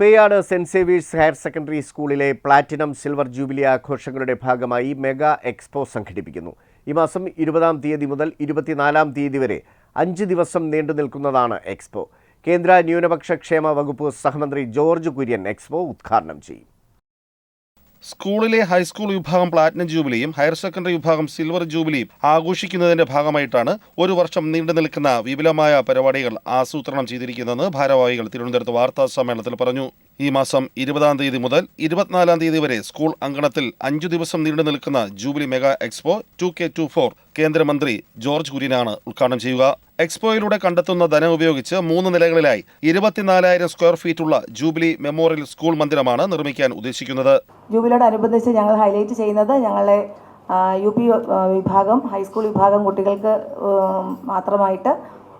Peyad saint Xavier's higher secondary സ്കൂളിലെ platinum silver jubilee ആഘോഷങ്ങളുടെ ഭാഗമായി മെഗാ എക്സ്പോ സംഘടിപ്പിക്കുന്നു. ഈ മാസം ഇരുപതാം തീയതി മുതൽ ഇരുപത്തിനാലാം തീയതി വരെ അഞ്ച് ദിവസം നീണ്ടു നിൽക്കുന്നതാണ് എക്സ്പോ. കേന്ദ്ര ന്യൂനപക്ഷ ക്ഷേമ വകുപ്പ് സഹമന്ത്രി ജോർജ് കുര്യൻ എക്സ്പോ ഉദ്ഘാടനം ചെയ്യും. സ്കൂളിലെ ഹൈസ്കൂൾ വിഭാഗം പ്ലാറ്റിനം ജൂബിലിയും ഹയർ സെക്കൻഡറി വിഭാഗം സിൽവർ ജൂബിലിയും ആഘോഷിക്കുന്നതിന്റെ ഭാഗമായിട്ടാണ് ഒരു വർഷം നീണ്ടു നിൽക്കുന്ന വിപുലമായ പരിപാടികൾ ആസൂത്രണം ചെയ്തിരിക്കുന്നതെന്ന് ഭാരവാഹികൾ തിരുവനന്തപുരത്ത് വാർത്താ സമ്മേളനത്തിൽ പറഞ്ഞു. ഈ മാസം ഇരുപതാം തീയതി മുതൽ ഇരുപത്തിനാലാം തീയതി വരെ സ്കൂൾ അങ്കണത്തിൽ അഞ്ചു ദിവസം നീണ്ടു നിൽക്കുന്ന jubilee mega expo two K two four കേന്ദ്രമന്ത്രി ജോർജ് കുര്യനാണ് ഉദ്ഘാടനം ചെയ്യുക. എക്സ്പോയിലൂടെ കണ്ടെത്തുന്ന ധനം ഉപയോഗിച്ച് മൂന്ന് നിലകളിലായി ഇരുപത്തിനാലായിരം സ്ക്വയർ ഫീറ്റ് ഉള്ള ജൂബിലി മെമ്മോറിയൽ സ്കൂൾ മന്ദിരമാണ് നിർമ്മിക്കാൻ ഉദ്ദേശിക്കുന്നത്. ജൂബിലിയോടനുബന്ധിച്ച് ഞങ്ങൾ ഹൈലൈറ്റ് ചെയ്യുന്നത് ഞങ്ങളെ യു പി വിഭാഗം ഹൈസ്കൂൾ വിഭാഗം കുട്ടികൾക്ക് മാത്രമായിട്ട്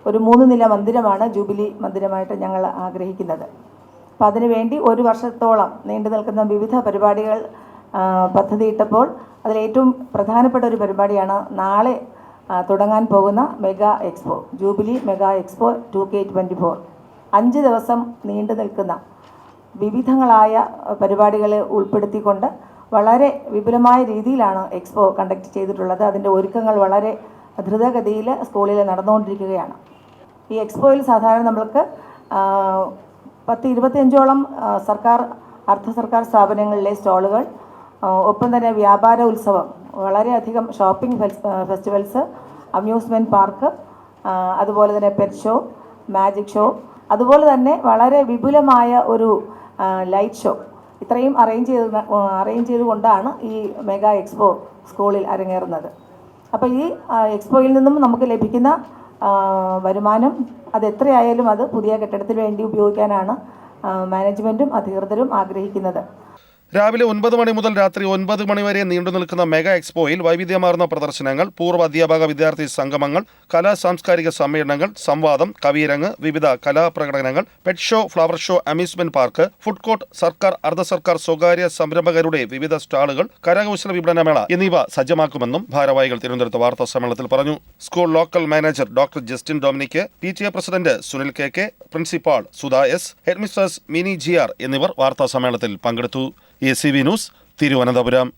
ഒരു മൂന്ന് നില മന്ദിരമാണ് ജൂബിലി മന്ദിരമായിട്ട് ഞങ്ങൾ ആഗ്രഹിക്കുന്നത്. അപ്പോൾ അതിനുവേണ്ടി ഒരു വർഷത്തോളം നീണ്ടു നിൽക്കുന്ന വിവിധ പരിപാടികൾ പദ്ധതിയിട്ടപ്പോൾ അതിലേറ്റവും പ്രധാനപ്പെട്ട ഒരു പരിപാടിയാണ് നാളെ തുടങ്ങാൻ പോകുന്ന mega expo jubilee mega expo two K twenty four. അഞ്ച് ദിവസം നീണ്ടു നിൽക്കുന്ന വിവിധങ്ങളായ പരിപാടികളെ ഉൾപ്പെടുത്തിക്കൊണ്ട് വളരെ വിപുലമായ രീതിയിലാണ് എക്സ്പോ കണ്ടക്ട് ചെയ്തിട്ടുള്ളത്. അതിന്റെ ഒരുക്കങ്ങൾ വളരെ ദ്രുതഗതിയിൽ സ്കൂളിൽ നടന്നുകൊണ്ടിരിക്കുകയാണ്. ഈ എക്സ്പോയിൽ സാധാരണ നമ്മൾക്ക് പത്ത് ഇരുപത്തിയഞ്ചോളം സർക്കാർ അർദ്ധ സർക്കാർ സ്ഥാപനങ്ങളിലെ സ്റ്റാളുകൾ ഒപ്പം തന്നെ വ്യാപാര ഉത്സവം വളരെയധികം ഷോപ്പിംഗ് ഫെസ്റ്റിവൽസ് അമ്യൂസ്മെന്റ് പാർക്ക് അതുപോലെ തന്നെ പെറ്റ് ഷോ മാജിക് ഷോ അതുപോലെ തന്നെ വളരെ വിപുലമായ ഒരു ലൈറ്റ് ഷോ. ഇത്രയും അറേഞ്ച് ചെയ്ത് അറേഞ്ച് ചെയ്തുകൊണ്ടാണ് ഈ മെഗാ എക്സ്പോ സ്കൂളിൽ അരങ്ങേറുന്നത്. അപ്പോൾ ഈ എക്സ്പോയിൽ നിന്നും നമുക്ക് ലഭിക്കുന്ന വരുമാനം അത് എത്രയായാലും അത് പുതിയ കെട്ടിടത്തിന് വേണ്ടി ഉപയോഗിക്കാനാണ് മാനേജ്മെന്റും അധികൃതരും ആഗ്രഹിക്കുന്നത്. രാവിലെ ഒൻപത് മണി മുതൽ രാത്രി ഒൻപത് മണി വരെ നീണ്ടു നിൽക്കുന്ന മെഗാ എക്സ്പോയിൽ വൈവിധ്യമാർന്ന പ്രദർശനങ്ങൾ പൂർവ അധ്യാപക വിദ്യാർത്ഥി സംഗമങ്ങൾ കലാ സാംസ്കാരിക സമ്മേളനങ്ങൾ സംവാദം കവിയരങ്ങ് വിവിധ കലാപ്രകടനങ്ങൾ pet show flower show amusement park food court സർക്കാർ അർദ്ധ സർക്കാർ സ്വകാര്യ സംരംഭകരുടെ വിവിധ സ്റ്റാളുകൾ കരകൗശല വിപണനമേള എന്നിവ സജ്ജമാക്കുമെന്നും ഭാരവാഹികൾ തിരുവനന്തപുരത്ത് വാർത്താ സമ്മേളനത്തിൽ പറഞ്ഞു. School local manager doctor Justin Dominic P T A president Sunil K K principal Sudha S headmistress Mini G R എന്നിവർ വാർത്താ സമ്മേളനത്തിൽ പങ്കെടുത്തു. A C V news Thiruvananthapuram